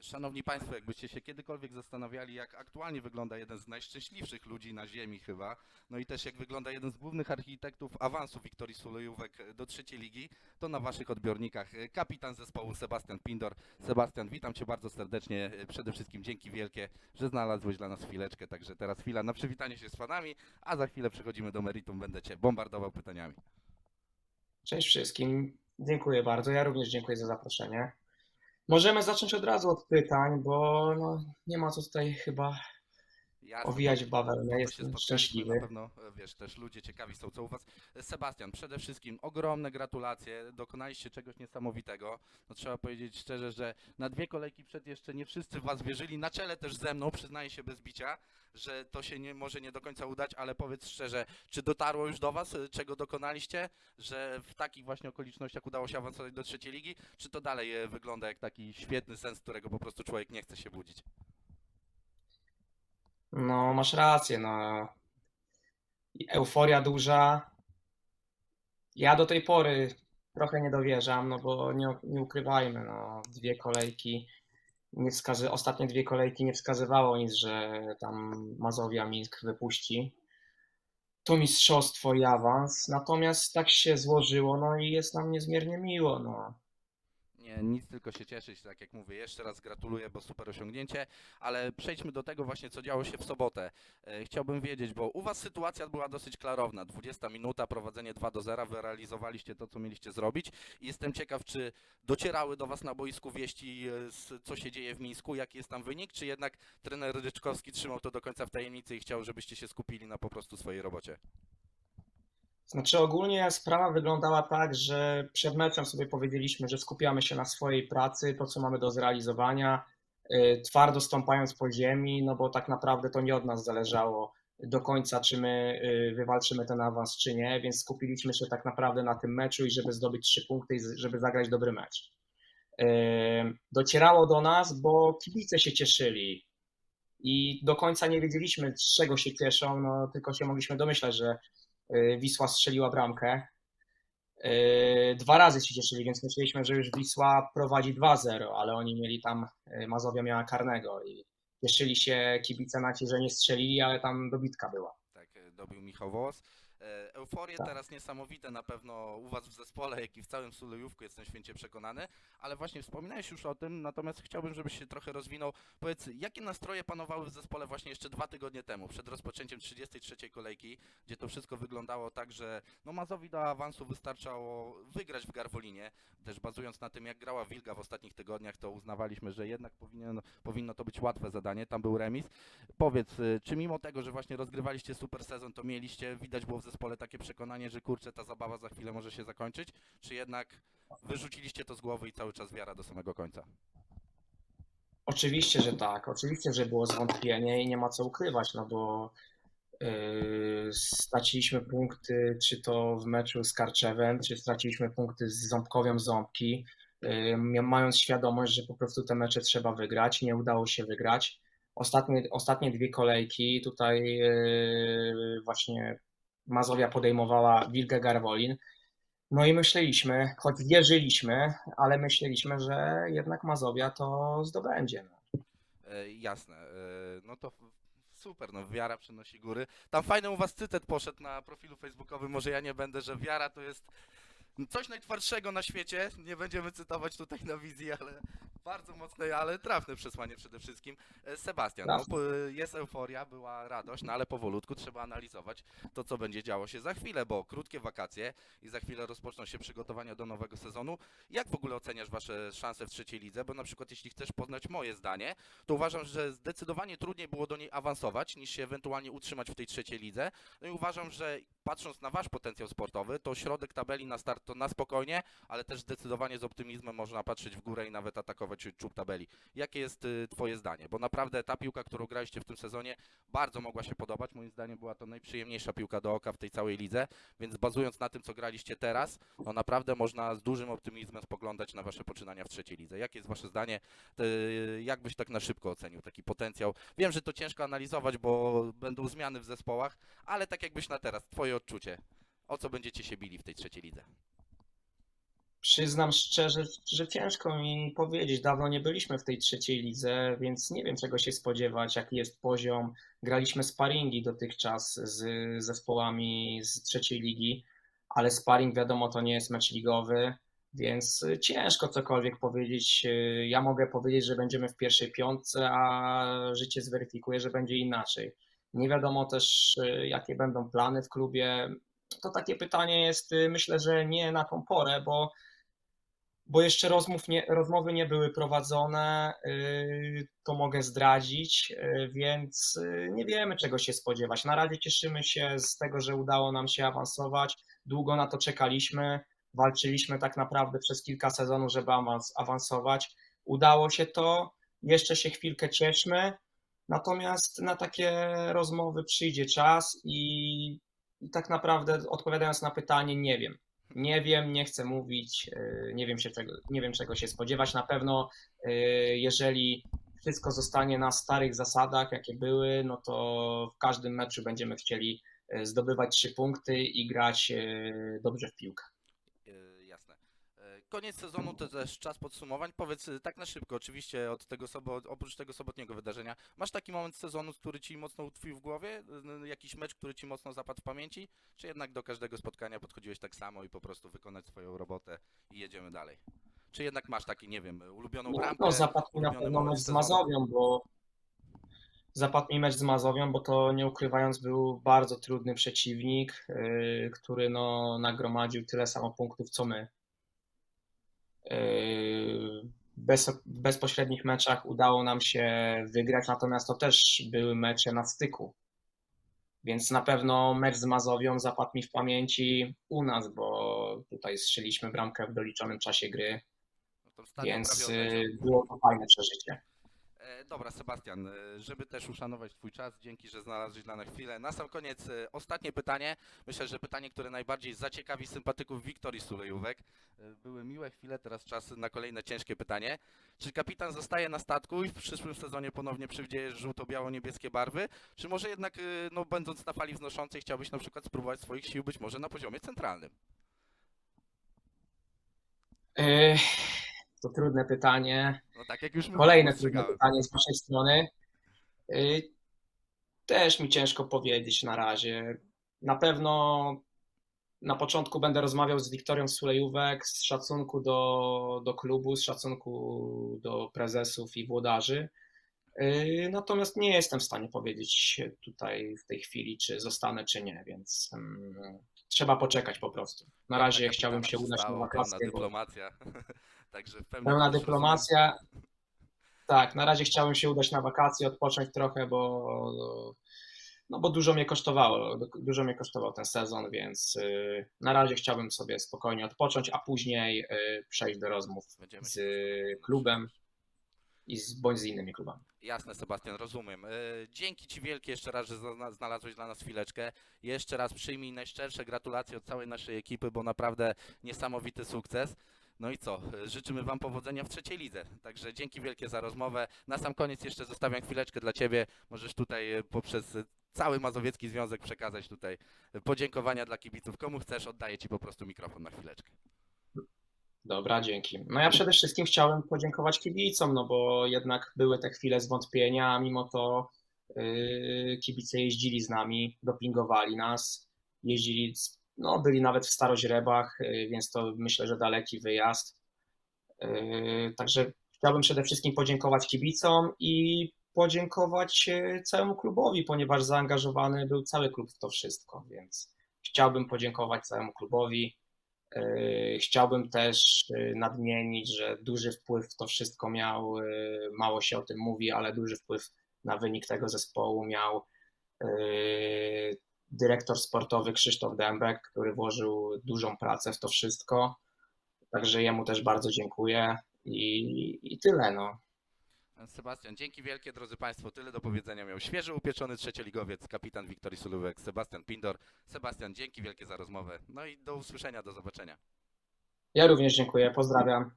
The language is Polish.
Szanowni Państwo, jakbyście się kiedykolwiek zastanawiali, jak aktualnie wygląda jeden z najszczęśliwszych ludzi na Ziemi chyba, no i też jak wygląda jeden z głównych architektów awansu Wiktorii Sulejówek do trzeciej ligi, to na Waszych odbiornikach e, kapitan zespołu Sebastian Pindor. Sebastian, witam Cię bardzo serdecznie. E, Przede wszystkim dzięki wielkie, że znalazłeś dla nas chwileczkę, także teraz chwila na przywitanie się z fanami, a za chwilę przechodzimy do meritum, będę Cię bombardował pytaniami. Cześć wszystkim. Dziękuję bardzo. Ja również dziękuję za zaproszenie. Możemy zacząć od razu od pytań, bo no, nie ma co tutaj chyba Jasne, owijać bawełnę. Jestem szczęśliwy. Na pewno, e, wiesz, też ludzie ciekawi są, co u Was. Sebastian, przede wszystkim ogromne gratulacje, dokonaliście czegoś niesamowitego. No, trzeba powiedzieć szczerze, że na dwie kolejki przed jeszcze nie wszyscy w Was wierzyli, na czele też ze mną, przyznaję się bez bicia, że to się nie, może nie do końca udać, ale powiedz szczerze, czy dotarło już do Was, e, czego dokonaliście, że w takich właśnie okolicznościach udało się awansować do trzeciej ligi, czy to dalej e, wygląda jak taki świetny sens, którego po prostu człowiek nie chce się budzić? No, masz rację, no. Euforia duża. Ja do tej pory trochę nie dowierzam, no bo nie, nie ukrywajmy, no, dwie kolejki, nie wskazy, ostatnie dwie kolejki nie wskazywało nic, że tam Mazowia Mińsk wypuści to mistrzostwo i awans, natomiast tak się złożyło, no i jest nam niezmiernie miło, no. Nic tylko się cieszyć, tak jak mówię, jeszcze raz gratuluję, bo super osiągnięcie, ale przejdźmy do tego właśnie, co działo się w sobotę. E, Chciałbym wiedzieć, bo u Was sytuacja była dosyć klarowna, 20 minuta, prowadzenie 2 do 0, wy realizowaliście to, co mieliście zrobić i jestem ciekaw, czy docierały do Was na boisku wieści, e, co się dzieje w Mińsku, jaki jest tam wynik, czy jednak trener Ryczkowski trzymał to do końca w tajemnicy i chciał, żebyście się skupili na po prostu swojej robocie? Znaczy ogólnie sprawa wyglądała tak, że przed meczem sobie powiedzieliśmy, że skupiamy się na swojej pracy, to co mamy do zrealizowania, y, twardo stąpając po ziemi, no bo tak naprawdę to nie od nas zależało do końca, czy my y, wywalczymy ten awans, czy nie, więc skupiliśmy się tak naprawdę na tym meczu i żeby zdobyć trzy punkty i żeby zagrać dobry mecz. Y, Docierało do nas, bo kibice się cieszyli i do końca nie wiedzieliśmy, z czego się cieszą, no tylko się mogliśmy domyślać, że Wisła strzeliła bramkę. Y, Dwa razy się cieszyli, więc myśleliśmy, że już Wisła prowadzi 2-0, ale oni mieli tam, y, Mazowia miała karnego i cieszyli się kibice na ci, że nie strzelili, ale tam dobitka była. tak dobił Michał Wołos. E, Euforie Tak. teraz niesamowite na pewno u Was w zespole, jak i w całym Sulejówku, jestem święcie przekonany, ale właśnie wspominałeś już o tym, natomiast chciałbym, żebyś się trochę rozwinął. Powiedz, jakie nastroje panowały w zespole właśnie jeszcze dwa tygodnie temu, przed rozpoczęciem 33 kolejki, gdzie to wszystko wyglądało tak, że no Mazowi do awansu wystarczało wygrać w Garwolinie, też bazując na tym, jak grała Wilga w ostatnich tygodniach, to uznawaliśmy, że jednak powinien, powinno to być łatwe zadanie, tam był remis. Powiedz, y, czy mimo tego, że właśnie rozgrywaliście super sezon, to mieliście, widać było w zespole takie przekonanie, że kurczę, ta zabawa za chwilę może się zakończyć, czy jednak wyrzuciliście to z głowy i cały czas wiara do samego końca? Oczywiście, że tak. Oczywiście, że było zwątpienie i nie ma co ukrywać, no bo yy, straciliśmy punkty, czy to w meczu z Karczewem, czy straciliśmy punkty z Ząbkowią Ząbki, yy, mając świadomość, że po prostu te mecze trzeba wygrać. Nie udało się wygrać. Ostatnie, ostatnie dwie kolejki tutaj yy, właśnie Mazowia podejmowała Wilgę Garwolin. No i myśleliśmy, choć wierzyliśmy, ale myśleliśmy, że jednak Mazowia to zdobędzie. No. E, jasne, e, no to super, no wiara przynosi góry. Tam fajny u was cytat poszedł na profilu facebookowym, może ja nie będę, że wiara to jest coś najtwardszego na świecie, nie będziemy cytować tutaj na wizji, ale bardzo mocne, ale trafne przesłanie przede wszystkim. E, Sebastian, no, po- jest euforia, była radość, no ale powolutku trzeba analizować to, co będzie działo się za chwilę, bo krótkie wakacje i za chwilę rozpoczną się przygotowania do nowego sezonu. Jak w ogóle oceniasz wasze szanse w trzeciej lidze? Bo na przykład jeśli chcesz poznać moje zdanie, to uważam, że zdecydowanie trudniej było do niej awansować, niż się ewentualnie utrzymać w tej trzeciej lidze. No i uważam, że patrząc na wasz potencjał sportowy, to środek tabeli na start to na spokojnie, ale też zdecydowanie z optymizmem można patrzeć w górę i nawet atakować czub tabeli. Jakie jest y, twoje zdanie? Bo naprawdę ta piłka, którą graliście w tym sezonie, bardzo mogła się podobać. Moim zdaniem była to najprzyjemniejsza piłka do oka w tej całej lidze, więc bazując na tym, co graliście teraz, no naprawdę można z dużym optymizmem spoglądać na wasze poczynania w trzeciej lidze. Jakie jest wasze zdanie? Jak byś tak na szybko ocenił taki potencjał? Wiem, że to ciężko analizować, bo będą zmiany w zespołach, ale tak jakbyś na teraz, twoje odczucie. O co będziecie się bili w tej trzeciej lidze? Przyznam szczerze, że ciężko mi powiedzieć. Dawno nie byliśmy w tej trzeciej lidze, więc nie wiem czego się spodziewać, jaki jest poziom. Graliśmy sparingi dotychczas z zespołami z trzeciej ligi, ale sparring wiadomo to nie jest mecz ligowy, więc ciężko cokolwiek powiedzieć. Ja mogę powiedzieć, że będziemy w pierwszej piątce, a życie zweryfikuje, że będzie inaczej. Nie wiadomo też, jakie będą plany w klubie. To takie pytanie jest, myślę, że nie na tą porę, bo bo jeszcze rozmów nie, rozmowy nie były prowadzone, yy, to mogę zdradzić, więc nie wiemy czego się spodziewać. Na razie cieszymy się z tego, że udało nam się awansować. Długo na to czekaliśmy, walczyliśmy tak naprawdę przez kilka sezonów, żeby awans, awansować. Udało się to, jeszcze się chwilkę cieszmy, natomiast na takie rozmowy przyjdzie czas i, i tak naprawdę odpowiadając na pytanie, nie wiem. Nie wiem, nie chcę mówić, yy, nie wiem, się czego, nie wiem czego się spodziewać. Na pewno, yy, jeżeli wszystko zostanie na starych zasadach, jakie były, no to w każdym meczu będziemy chcieli yy, zdobywać trzy punkty i grać dobrze w piłkę. Koniec sezonu to też czas podsumowań. Powiedz yy, tak na szybko, oczywiście od tego sobo, oprócz tego sobotniego wydarzenia, masz taki moment sezonu, który ci mocno utkwił w głowie? Yy, Jakiś mecz, który ci mocno zapadł w pamięci? Czy jednak do każdego spotkania podchodziłeś tak samo i po prostu wykonać swoją robotę i jedziemy dalej? Czy jednak masz taki, nie wiem, ulubioną No, bramkę? no zapadł na pewno moment mecz z? Mazowią, bo zapadł mi mecz z Mazowią, bo to nie ukrywając był bardzo trudny przeciwnik, yy, który no, nagromadził tyle samo punktów co my. Yy, Bez, w bezpośrednich meczach udało nam się wygrać, natomiast to też były mecze na styku. Więc na pewno mecz z Mazowią zapadł mi w pamięci u nas, bo tutaj strzeliśmy bramkę w doliczonym czasie gry, No więc yy, było to fajne przeżycie. Dobra, Sebastian, e, żeby też uszanować Twój czas, dzięki, że znalazłeś dla nas chwilę. Na sam koniec e, ostatnie pytanie. Myślę, że pytanie, które najbardziej zaciekawi sympatyków Wiktorii Sulejówek. E, Były miłe chwile, teraz czas na kolejne ciężkie pytanie. Czy kapitan zostaje na statku i w przyszłym sezonie ponownie przywdziejesz żółto-biało-niebieskie barwy? Czy może jednak, no, będąc na fali wznoszącej, chciałbyś na przykład spróbować swoich sił być może na poziomie centralnym? Yy, To trudne pytanie. No tak jak już Kolejne trudne pytanie z Waszej strony. Yy, Też mi ciężko powiedzieć na razie. Na pewno na początku będę rozmawiał z Wiktorią Sulejówek z szacunku do, do klubu, z szacunku do prezesów i włodarzy. Yy, Natomiast nie jestem w stanie powiedzieć tutaj w tej chwili, czy zostanę, czy nie, więc mm, trzeba poczekać po prostu. Na Pełna razie kapitana chciałbym się udać na wakacje. Bo- dyplomacja. Także w Pełna dyplomacja. Tak, na razie chciałem się udać na wakacje, odpocząć trochę, bo, no bo dużo mnie kosztowało, dużo mnie kosztował ten sezon, więc y, na razie chciałbym sobie spokojnie odpocząć, a później y, przejść do rozmów Będziemy z klubem i z, bądź z innymi klubami. Jasne, Sebastian, rozumiem. E, Dzięki Ci wielkie jeszcze raz, że zna- znalazłeś dla nas chwileczkę. Jeszcze raz przyjmij najszczersze gratulacje od całej naszej ekipy, bo naprawdę niesamowity sukces. No i co? Życzymy Wam powodzenia w trzeciej lidze. Także dzięki wielkie za rozmowę. Na sam koniec jeszcze zostawiam chwileczkę dla Ciebie. Możesz tutaj e, poprzez e, cały Mazowiecki Związek przekazać tutaj e, podziękowania dla kibiców. Komu chcesz, oddaję Ci po prostu mikrofon na chwileczkę. Dobra, dzięki. No ja przede wszystkim chciałem podziękować kibicom, no bo jednak były te chwile zwątpienia, a mimo to yy, kibice jeździli z nami, dopingowali nas, jeździli, no byli nawet w Staroźrebach, yy, więc to myślę, że daleki wyjazd. Yy, Także chciałbym przede wszystkim podziękować kibicom i podziękować yy, całemu klubowi, ponieważ zaangażowany był cały klub w to wszystko, więc chciałbym podziękować całemu klubowi. Chciałbym też nadmienić, że duży wpływ w to wszystko miał, mało się o tym mówi, ale duży wpływ na wynik tego zespołu miał dyrektor sportowy Krzysztof Dębek, który włożył dużą pracę w to wszystko. Także jemu też bardzo dziękuję i, i tyle. No. Sebastian, dzięki wielkie, drodzy Państwo. Tyle do powiedzenia miał świeżo upieczony trzecioligowiec, kapitan Wiktorii Sulówek, Sebastian Pindor. Sebastian, dzięki wielkie za rozmowę. No i do usłyszenia, do zobaczenia. Ja również dziękuję, pozdrawiam.